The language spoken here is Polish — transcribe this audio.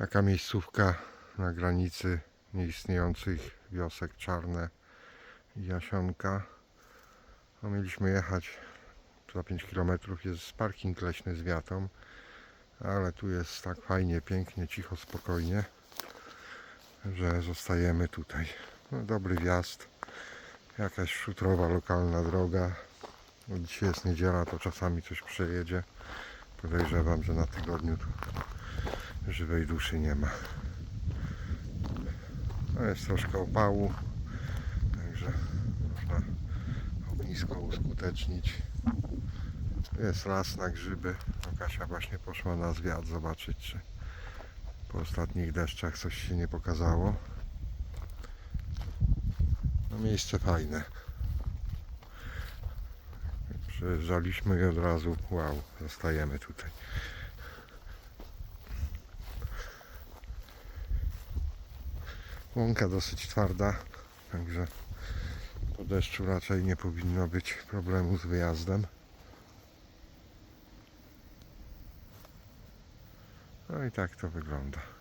Taka miejscówka na granicy nieistniejących wiosek Czarne i Jasionka. No, mieliśmy jechać za 5 km jest parking leśny z wiatą, ale tu jest tak fajnie, pięknie, cicho, spokojnie, że zostajemy tutaj. No, dobry wjazd, jakaś szutrowa lokalna droga. No, Dzisiaj jest niedziela, to czasami coś przejedzie. Podejrzewam, że na tygodniu tu żywej duszy nie ma. No jest troszkę opału, także można ognisko uskutecznić. Jest las na grzyby. No, Kasia właśnie poszła na zwiat zobaczyć, czy po ostatnich deszczach coś się nie pokazało. No miejsce fajne. Przyjeżdżaliśmy i od razu wow, zostajemy tutaj. Łąka dosyć twarda, także po deszczu raczej nie powinno być problemu z wyjazdem. No i tak to wygląda.